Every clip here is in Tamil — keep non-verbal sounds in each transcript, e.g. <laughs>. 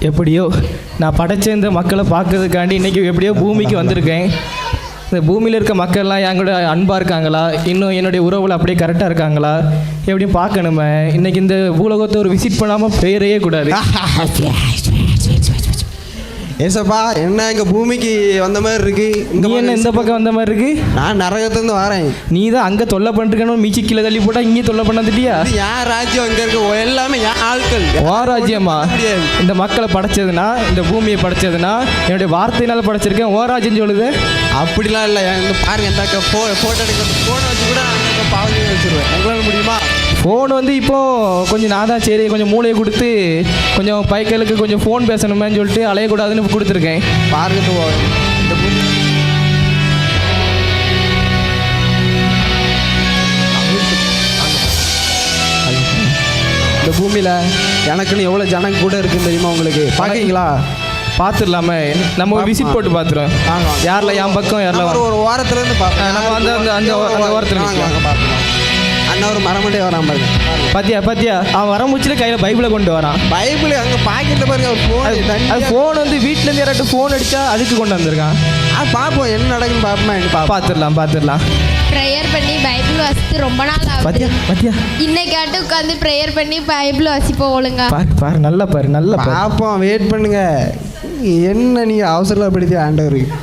எப்படியோ நான் படைச்ச இந்த மக்களை பார்க்கறதுக்காண்டி இன்றைக்கி எப்படியோ பூமிக்கு வந்திருக்கேன். இந்த பூமியில் இருக்க மக்கள்லாம் என் கூட அன்பாக இருக்காங்களா? இன்னும் என்னுடைய உறவுகள் அப்படியே கரெக்டாக இருக்காங்களா? எப்படியும் பார்க்கணுமே. இன்றைக்கி இந்த பூலோகத்தை ஒரு விசிட் பண்ணாமல் பேரையே கூடாது. <laughs> ஏசப்பா என்ன இங்க பூமிக்கு வந்த மாதிரி இருக்கு? இங்க நீ என்ன இந்த பக்கம் வந்த மாதிரி இருக்கு? நான் நரகத்திலிருந்து வரேன். நீ தான் அங்கே தொல்லை பண்ணிருக்கணும் மீச்சி கீழே தள்ளி போட்டால் இங்கே தொல்லை பண்ண இது என் ராஜ்யம்? இங்க இருக்க எல்லாமே என் ஆட்கள். வா ராஜ்யமா. இந்த மக்களை படைச்சதுன்னா இந்த பூமியை படைச்சதுன்னா என்னுடைய வார்த்தையினால படைச்சிருக்கேன். ஓ ராஜ்யம் சொல்லுது. அப்படிலாம் இல்லை. பாருங்க இந்த ஃபோ ஃபோட்டோ எடுக்கிறது ஃபோனை வச்சு கூட நான் பாவனை வச்சிருவேன். உங்களால முடியுமா? ஃபோன் வந்து இப்போ கொஞ்சம் நான் தான் சரி கொஞ்சம் மூளையை கொடுத்து கொஞ்சம் பைக்கலுக்கு கொஞ்சம் ஃபோன் பேசணுமேன்னு சொல்லிட்டு அலையக்கூடாதுன்னு கொடுத்துருக்கேன். பாருங்க இந்த பூமியில எனக்குன்னு எவ்வளவு ஜனங்க கூட இருக்குன்னு தெரியுமா உங்களுக்கு? பாக்கீங்களா? பார்த்துடலாமே நம்ம ஒரு விசிட் போட்டு பார்த்துருவோம். யாரில் என் பக்கம் யாரில் ஒரு ஓரத்துல இருந்து பார்ப்போம் நம்ம அந்த- அந்த- அந்த அந்த ஓரத்துல அண்ணா ஒரு மரமண்டே வரான் பாருங்க. பாத்தியா பாத்தியா? அவன் வர முச்சில கையில் பைபிளை கொண்டு வரான். பைபிள் அங்க பாக்கெட்ல பாருங்க போன் அது ஃபோன் வந்து வீட்டிலேருந்து யாராட்டும் ஃபோன் அடிச்சா அதுக்கு கொண்டு வந்திருக்கான். பாப்போம் என்ன நடக்குன்னு பாப்போமா பார்த்துடலாம் பார்த்துடலாம் ப்ரேயர் பண்ணி பைபிள் வாசித்து ரொம்ப நாள் ஆகுது. பாத்தியா பாத்தியா? இன்னைக்காட்டு உட்காந்து ப்ரேயர் பண்ணி பைபிள் வாசிப்போம் ஒழுங்கா. பாரு பாரு நல்லா பாரு நல்லா பாப்போம் வெயிட் பண்ணுங்க. என்ன நீங்க அவசரப்படுத்தி ஆண்டவருக்கு?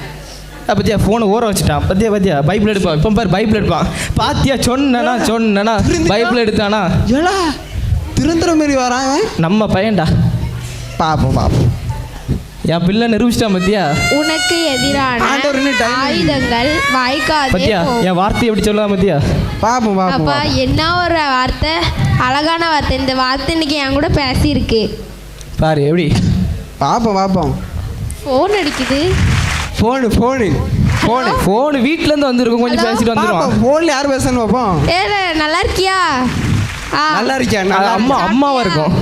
பத்தியா ஃபோனை ஊற வச்சுட்டான். பத்தியா பத்தியா பைபிள் எடுப்பான் இப்போ பாரு பைபிள் எடுப்பான் பாத்தியா சொன்னனா சொன்னனா பைபிள் எடுத்தானா? ஏடா திருந்துற மாதிரி வரான். நம்ம பையன்டா. பாப்போம் பாப்போம். என் பிள்ளை நிரூபிச்சிட்டான் பத்தியா? உனக்கு எதிரான ஆயுதங்கள் வாய்க்காதே பத்தியா. என் வார்த்தையை எப்படி சொல்லலாம் பத்தியா? பாப்போம் பாப்போம் அப்பா பாப்போம். என்ன ஒரு வார்த்தை? அழகான வார்த்தை. இந்த வார்த்தை இன்னைக்கு என் கூட பேசியிருக்கு. பாரு எப்படி? பாப்போம் பாப்போம். ஃபோன் அடிக்குது. ஃபோனு ஃபோனு ஃபோனு ஃபோனு வீட்டிலேருந்து வந்திருக்கும். கொஞ்சம்? பேசிட்டு வந்துடுவான் பாப்போம். ஃபோனில் யார் பேசணும் பாப்போம். ஏ நல்லா இருக்கியா? ஆ. நல்லா இருக்கியா? நல்லா அம்மா அம்மாவா இருக்கும்.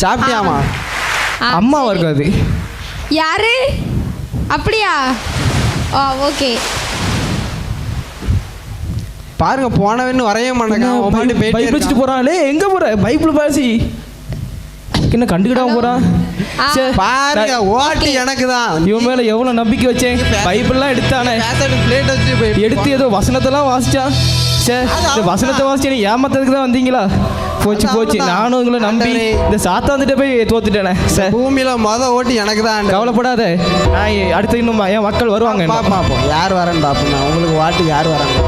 சாப்பிட்டியாமா ஆ, அம்மாவா இருக்கும் அது. யாரு? அப்படியா? ஆ ஓகே. பாருங்க போனவன்னு வரைய மாட்டேங்க பைபிள் வச்சுட்டு. போறான் எங்க போற? பைபிள் பாசி. என்ன கண்டுக்கிடாம போறான் பாருங்க ஓட்டு எனக்கு தான் இவன் மேல எவ்வளவு நம்பிக்கை வச்சேன்? பைபிள்லாம் எடுத்தானே? எடுத்து ஏதோ வசனத்தெல்லாம் வாசிச்சான். சே இந்த வசனத்தை வாசிச்சு நீ ஏமாத்துறதுக்கு தான் வந்தீங்களா? போச்சு போச்சு. நானும் உங்களை நம்பி. இந்த சாத்தாந்துட்ட போய் தோத்துட்டேனே. சே. பூமியில மொத ஓட்டு எனக்கு தான். கவலைப்படாத. நான் அடுத்து இன்னும் என் மக்கள் வருவாங்க பாப்போம் யார் வரேன்னு பாப்போம். நான் உங்களுக்கு வாட்டு யார் வராங்க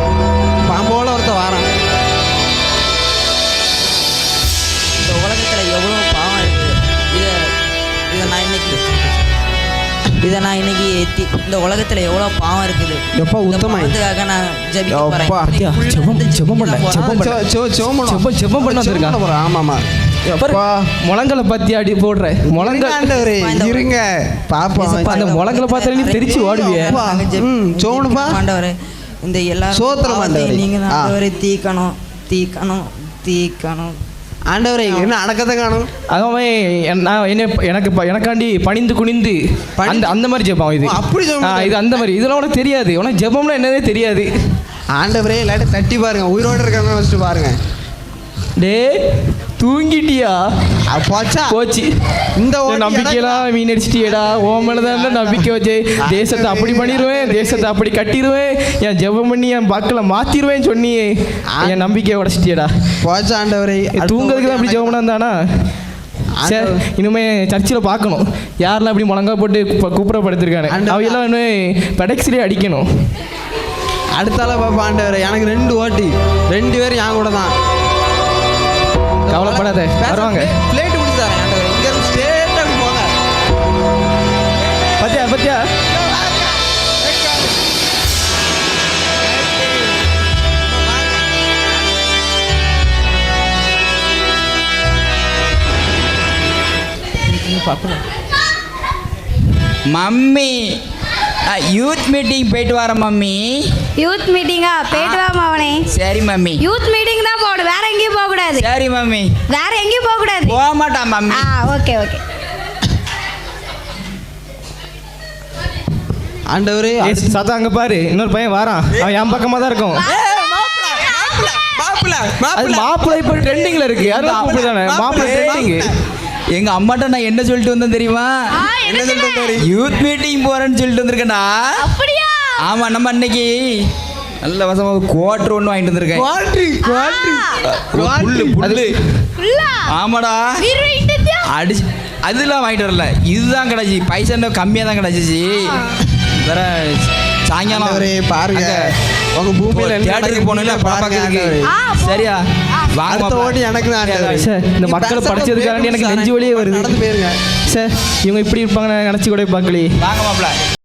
இதை நான் இன்னைக்கு இந்த உலகத்தில் எவ்வளோ பாவம் இருக்குது. எப்பா இந்த உத்தமாய்? பாவத்துக்காக நான் ஜெபிக்க போறேன். ஜெபம், ஜெபம் பண்ண, ஜெபம் பண்ண வந்திருக்கான் ஆமாமா பாரு, எப்பா முழங்கலை பத்தி அடி போடுற. முழங்க ஆண்டவரே இருங்க. பாப்போம் ஏசப்பா, அந்த இந்த முழங்களை பார்த்தாலே நீ தெரிச்சு ஓடுவியே. சோமுனுப்பா. ஆண்டவரே. இந்த எல்லா சோத்திரம் ஆண்டவரே. நீங்க. ஆண்டவரே தீக்கணும் தீக்கணும் தீக்கணும். ஆண்டவரே என்ன அடக்கத்தை காணும். என்- நான் என்ன எனக்கு எனக்காண்டி பணிந்து குனிந்து அந்த அந்த மாதிரி ஜெபம் இது. அப்படி இது அந்த மாதிரி. இதெல்லாம் உனக்கு தெரியாது. உனக்கு ஜெபம்னா என்னதே தெரியாது. ஆண்டவரே இல்லாட்டி தட்டி பாருங்க. உயிரோட இருக்கிறவங்க ஃபஸ்ட்டு பாருங்க. டே தூங்கிட்டியா? போச்சா? போச்சு. இந்த நம்பிக்கையெல்லாம் மீன் அடிச்சிட்டியடா உன் மேலே தான் நம்பிக்கை வச்சு தேசத்தை அப்படி பண்ணிடுவேன் தேசத்தை அப்படி கட்டிடுவேன் என் ஜெபம் பண்ணி என் மக்களை மாத்திடுவேன் சொன்னியே. என் நம்பிக்கையை உடச்சிட்டியடா. போச்சா ஆண்டவரே? தூங்குறதுக்கு தான் அப்படி ஜெபம் தானா சரி. இனிமே சர்ச்சில் பார்க்கணும். யாரெல்லாம் அப்படி முழங்கா போட்டு குப்ப- குப்புறப்படுத்திருக்காங்க ஆண்டவர். அவையெல்லாம் இன்னும் பெடெக்ஸ்லேயே அடிக்கணும். அடுத்தால பாப்பா ஆண்டவரே. எனக்கு ரெண்டு ஓட்டி. ரெண்டு பேரும் என் கூட தான். கவலைப்படாத. வருவாங்க. பிளேட் பிடிச்சி தரேன் ஆண்டவரே இங்க இருந்து ஸ்ட்ரெயிட்டா அப்படி போங்க. பத்தியா பத்தியா? மம்மி. யூத் மீட்டிங் போயிட்டு வரேன் மம்மி. யூத் மீட்டிங்கா போயிட்டு வா அவனே சரி மம்மி. யூத் மீட்டிங் தான் போகணும் வேற எங்கேயும் போக கூடாது. சரி மம்மி. வேற எங்கேயும் போக கூடாது. போக மாட்டான் மம்மி. ஆ ஓகே ஓகே ஆண்டவரே ஏய், சத்தா அங்க பாரு. இன்னொரு பையன் வாரான். அவன் என் பக்கமா தான் இருக்கும். மாப்பிள்ள அது மாப்பிள்ளை இப்போ ட்ரெண்டிங்ல இருக்கு. யாரும் கூப்பிடுதானே மாப்பிள்ளை ட்ரெண்டிங் எங்க அம்மாட்ட நான் என்ன சொல்லிட்டு வந்தேன் தெரியுமா? என்ன சொல்லிட்டு? யூத் மீட்டிங் போறேன்னு சொல்லிட்டு வந்திருக்கேன்டா. அப்படியா? ஆமா நம்ம அன்னைக்கு நல்ல வசமா குவார்டர் ஒன்று வாங்கிட்டு வந்திருக்கேன். குவாட்ரி ஒரு புல்லு புல்லு. ஃபுல்லா ஆமாடா. அடிச்சு அதெல்லாம் வாங்கிட்டு வரல. இதுதான் கிடச்சி பைசா இன்னும் கம்மியாக தான் கிடச்சிச்சு வேற சாயங்காலம் பாருங்க. உங்க பூமியில தியேட்டருக்கு படம் பார்க்கறதுக்கு. சரியா? அடுத்த மாப்ள. ஓட்டு எனக்கு தான் ஆண்டவரே. சார். இந்த மக்களை பேசாம படிச்சதுக்காண்டி எனக்கு நெஞ்சு வலியே வருது. நடந்து போயிருங்க. சார் இவங்க இப்படி இருப்பாங்க நான் நினச்சி கூட பார்க்கலையே. வாங்க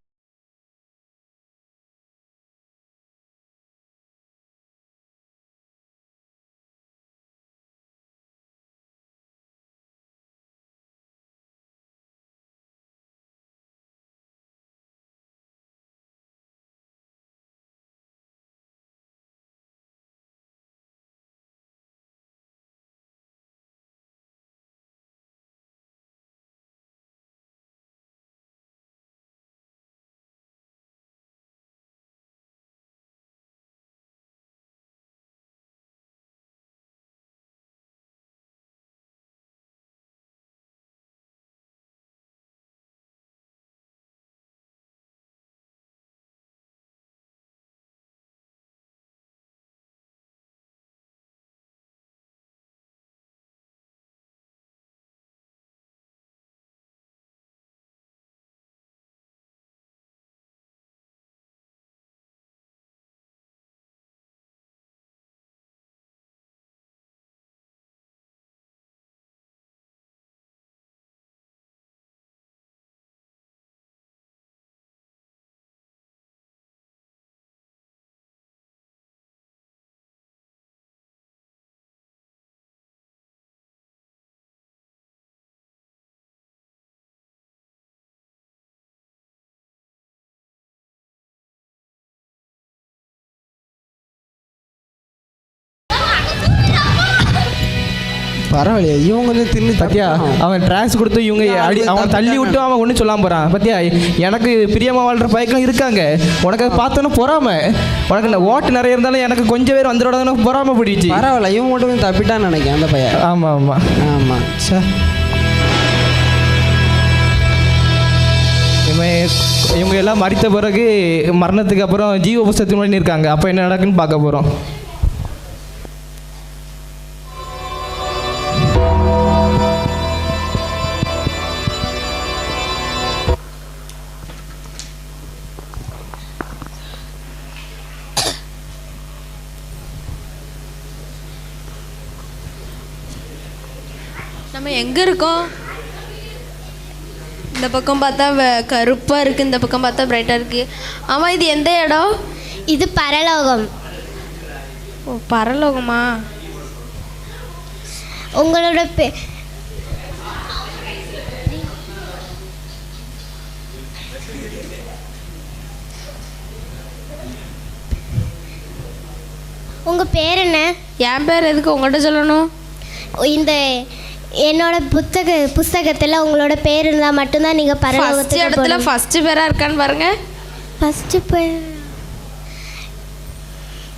பரவாயில்லையே இவன் கொஞ்சம் தின்னு பத்தியா? அவன் ட்ராக்ஸ் கொடுத்து இவங்க அடி அவன் தள்ளி விட்டு அவன் ஒன்றும் சொல்லாம போறான். பத்தியா? எனக்கு பிரியமா வாழ்ற பைக்கெல்லாம் இருக்காங்க. உனக்கு பார்த்தோன்னு பொறாம. உனக்கு இந்த ஓட்டு நிறைய இருந்தாலும் எனக்கு கொஞ்சம் பேர் வந்துடோட பொறாம பிடிச்சு பரவாயில்ல இவன் மட்டும் தப்பிட்டான்னு நினைக்கிறேன் அந்த பையன். ஆமா ஆமா. ஆமா. சே இவன் இவங்க எல்லாம் மறித்த பிறகு மரணத்துக்கு அப்புறம் ஜீவ புஸ்தகத்தின் இருக்காங்க அப்போ என்ன நடக்குன்னு பார்க்க போகிறோம் எங்கே இருக்கோம்? இந்த பக்கம் பார்த்தா வ- கருப்பா இருக்கு இந்த பக்கம் பார்த்தா பிரைட்டா இருக்கு. ஆமா இது எந்த இடம்? இது பரலோகம். ஓ பரலோகமா? உங்களோட பே உங்க பேர் என்ன? என் பேர் எதுக்கு உங்கள்கிட்ட சொல்லணும்? இந்த என்னோட புத்தக புஸ்தகத்தில் உங்களோட பேர் இருந்தால் மட்டும்தான் நீங்கள் பரலோகத்துக்கு இடத்துல போகணும் ஃபர்ஸ்ட் பேரா இருக்கான்னு பாருங்க. ஃபஸ்ட்டு பேர்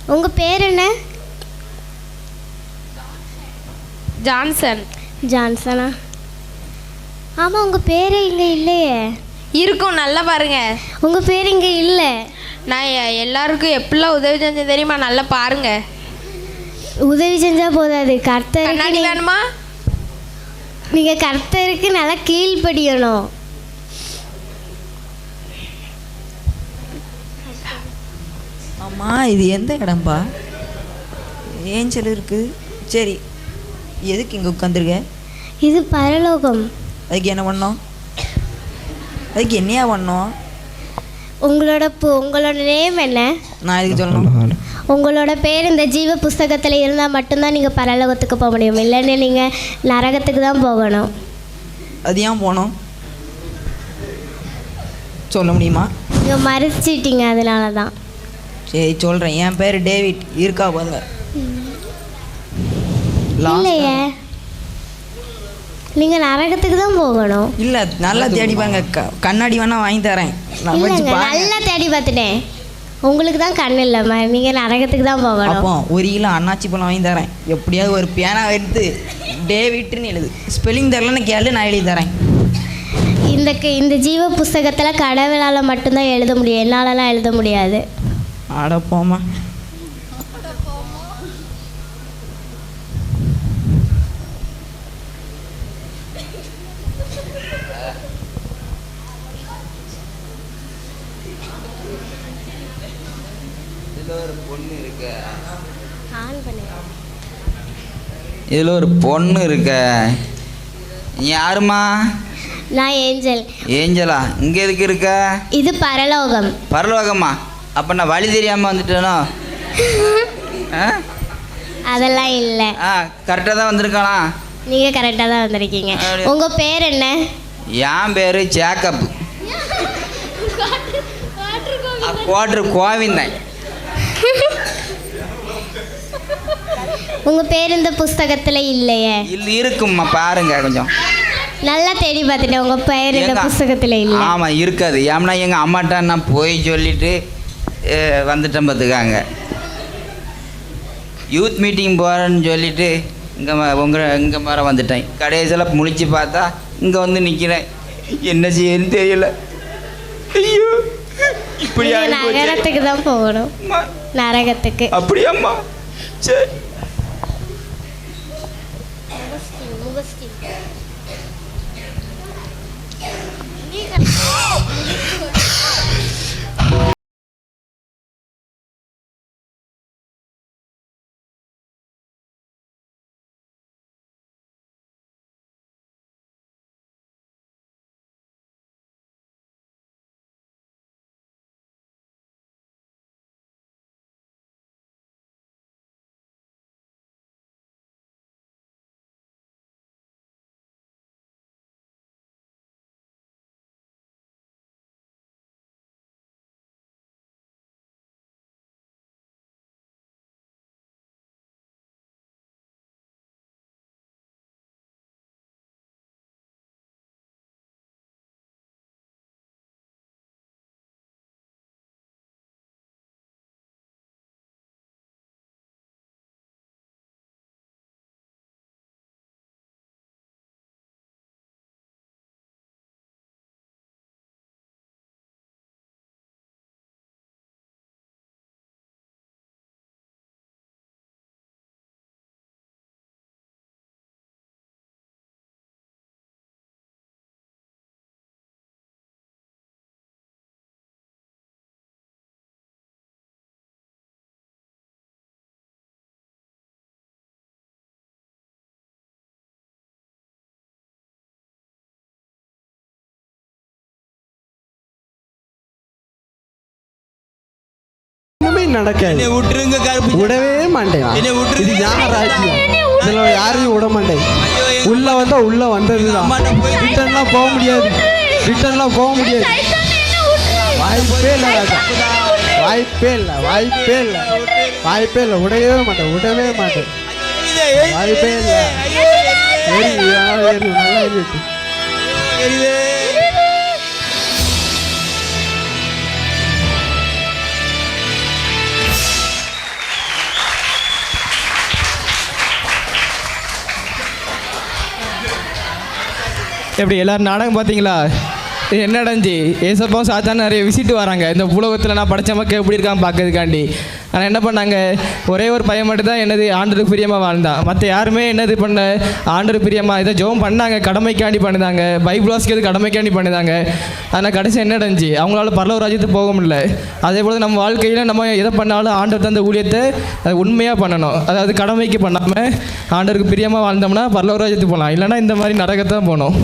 உங்கள் பேர் என்ன? ஜான்சன் ஜான்சனா ஆமாம் உங்கள் பேரே இங்கே இல்லையே. இருக்கும் நல்லா பாருங்க. உங்கள் பேர் இங்கே இல்லை. நான் எல்லாருக்கும் எப்படிலாம் உதவி செஞ்சேன் தெரியுமா? நல்லா பாருங்க. உதவி செஞ்சால் போதாது. நீ- வேணுமா? நீங்கள் கர்த்தருக்கு நல்லா கீழ்ப்படியணும். அம்மா இது எந்த இடம்பா? ஏஞ்சல் இருக்கு. சரி எதுக்கு இங்கே உட்காந்துருக்க இது பரலோகம். அதுக்கு என்ன பண்ணோம்? அதுக்கு என்னையா பண்ணோம்? உங்களோட உங்களோட நேம் என்ன? நான் எதுக்கு சொல்லணும். உங்களோட பேர் இந்த ஜீவ புஸ்தகத்தில் இருந்தால் மட்டும்தான் நீங்கள் பரலோகத்துக்கு போக முடியும். இல்லைன்னு நீங்கள் நரகத்துக்கு தான் போகணும். அது ஏன் போனோம்? சொல்ல முடியுமா? நீங்கள் மறைச்சிட்டீங்க அதனால தான். சரி சொல்கிறேன் என் பேர் டேவிட். இருக்கா பாருங்க. இல்லையே. நீங்கள் நரகத்துக்கு தான் போகணும். இல்லை நல்லா தேடி பாருங்க. கண்ணாடி வேணா வாங்கி தரேன். நல்லா தேடி பார்த்துட்டேன். உங்களுக்கு தான் கண் இல்லைம்மா நீங்கள் நரகத்துக்கு தான் போகணும். அப்போ ஒரு கிலோ அண்ணாச்சி பழம் வாங்கி தரேன். எப்படியாவது ஒரு பேனா எடுத்து டேவிட்னு எழுது. ஸ்பெல்லிங் தரலன்னு கேளு நான் எழுதி தரேன். இந்த க- இந்த ஜீவ புஸ்தகத்தில் கடவுளால் மட்டும்தான் எழுத முடியும். என்னாலலாம் எழுத முடியாது. ஆட போமா ஆன் பண்ணு. இதில் ஒரு பொண்ணு இருக்க. யாருமா நான் ஏஞ்சல். ஏஞ்சலா? இங்கே எதுக்கு இருக்க? இது பரலோகம். பரலோகமா? அப்போ நான் வழி தெரியாமல் வந்துட்டேனோ? <laughs> அதெல்லாம் இல்லை. ஆ கரெக்டாக தான் வந்திருக்கானா? நீங்கள் கரெக்டாக தான் வந்திருக்கீங்க? உங்கள் பேர் என்ன? என் பேர் ஜேக்கப். <laughs> குவாட்ரு கோவிந்தன். <laughs> உங்கள் பேர் இந்த புஸ்தகத்தில் இல்லையே. இல்லை இருக்கும்மா பாருங்க கொஞ்சம். நல்லா தேடி பார்த்துட்டேன் உங்கள் பேர் இந்த எங்க- புஸ்தகத்தில் இல்லை ஆமாம் இருக்காது. ஏம்னா எங்கள் அம்மாட்ட நான் போய் சொல்லிட்டு அஹ், வந்துட்டேன் பார்த்துக்காங்க யூத் மீட்டிங் போகிறேன்னு சொல்லிட்டு இங்கே உங்கள் இங்கே மேலே வந்துட்டேன். கடைசியில் முழிச்சு பார்த்தா இங்கே வந்து நிற்கிறேன் என்ன செய்யன்னு தெரியல. ஐயோ இப்படி நீங்க. நகரத்துக்கு தான் போகணும். நரகத்துக்கு. அப்படியாம்மா? சரி. ஒண்ணுமே நடக்காது. என்னை விட்டுருங்க கருப்பு விடவே மாட்டேன். இது யார் ராஜ்யம்? இதுல யாரையும் விட மாட்டேன். உள்ள வந்தா உள்ள வந்ததுதான். அம்மாட்ட போய் ரிட்டர்ன்லாம் போக முடியாது. ரிட்டர்ன்லாம் போக முடியாது. வாய்ப்பே இல்லை ராஜா. வாய்ப்பே இல்லை வாய்ப்பே இல்லை. வாய்ப்பே இல்லை விடவே மாட்டேன் விடவே மாட்டேன். வாய்ப்பே இல்லை. நல்லா ஏறிட்டு எப்படி எல்லாரும் நாடகம் பார்த்தீங்களா? என்னடஞ்சி? ஏசப்பாவும் சாத்தான் நிறைய விசிட்டு வராங்க. இந்த உலகத்தில் நான் படித்த மக்கள் எப்படி இருக்கான்னு பார்க்கறதுக்காண்டி. ஆனால் என்ன பண்ணாங்க? ஒரே ஒரு பையன் மட்டும் தான் என்னது ஆண்டருக்கு பிரியமாக வாழ்ந்தான். மற்ற யாருமே என்னது பண்ண? ஆண்டருக்கு பிரியமாக இதை ஜோம் பண்ணாங்க கடமைக்காண்டி பண்ணுதாங்க. பைபிள் வாசிக்கிறது கடமைக்காண்டி பண்ணுதாங்க. ஆனால் கடைசி என்ன அடைஞ்சு அவங்களால பரலவ ராஜ்யத்துக்கு போக முடியல. அதே போல் நம்ம வாழ்க்கையில் நம்ம எதை பண்ணாலும் ஆண்டர் தந்த ஊழியத்தை அது உண்மையாக பண்ணணும். அதாவது கடமைக்கு பண்ணாமல் ஆண்டருக்கு பிரியமாக வாழ்ந்தோம்னா பரலவ ராஜ்யத்துக்கு போகலாம். இல்லைன்னா இந்த மாதிரி நரகத்தான் போகணும்.